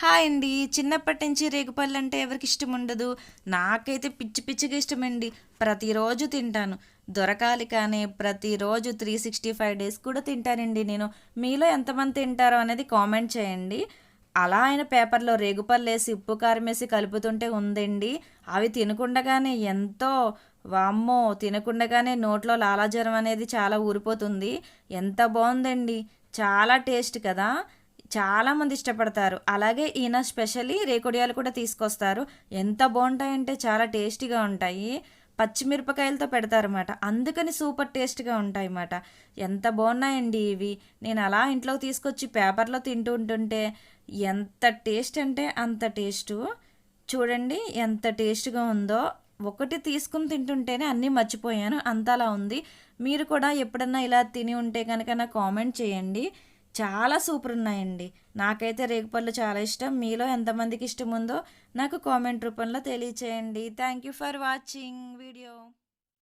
Hi అండి. చిన్నప్పటి నుంచి రేగుపళ్ళు అంటే ఎవరికి ఇష్టం ఉండదు. నాకైతే పిచ్చి పిచ్చిగా ఇష్టమండి. ప్రతిరోజు తింటాను. దొరకాలి కానీ ప్రతిరోజు త్రీ సిక్స్టీ ఫైవ్ డేస్ కూడా తింటానండి నేను. మీలో ఎంతమంది తింటారో అనేది కామెంట్ చేయండి. అలా ఆయన పేపర్లో రేగుపళ్ళు వేసి ఉప్పు కారం వేసి కలుపుతుంటే ఉందండి. అవి తినకుండగానే ఎంతో వామ్మో తినకుండగానే నోట్లో లాలాజ్వరం అనేది చాలా ఊరిపోతుంది. ఎంత బాగుందండి. చాలా టేస్ట్ కదా. చాలామంది ఇష్టపడతారు. అలాగే ఈయన స్పెషల్లీ రేకొడియాలు కూడా తీసుకొస్తారు. ఎంత బాగుంటాయంటే చాలా టేస్టీగా ఉంటాయి. పచ్చిమిరపకాయలతో పెడతారన్నమాట. అందుకని సూపర్ టేస్ట్గా ఉంటాయి అన్నమాట ఎంత బాగున్నాయండి ఇవి. నేను అలా ఇంట్లోకి తీసుకొచ్చి పేపర్లో తింటూ ఉంటుంటే ఎంత టేస్ట్ అంటే అంత టేస్టు. చూడండి ఎంత టేస్ట్గా ఉందో. ఒకటి తీసుకుని తింటుంటేనే అన్నీ మర్చిపోయాను. అంతలా ఉంది. మీరు కూడా ఎప్పుడన్నా ఇలా తిని ఉంటే కనుక నా కామెంట్ చేయండి. చాలా సూపర్ ఉన్నాయండి. నాకైతే రేగుపళ్ళు చాలా ఇష్టం. మీలో ఎంతమందికి ఇష్టం ఉందో నాకు కామెంట్ రూపంలో తెలియచేయండి. Thank you for watching video.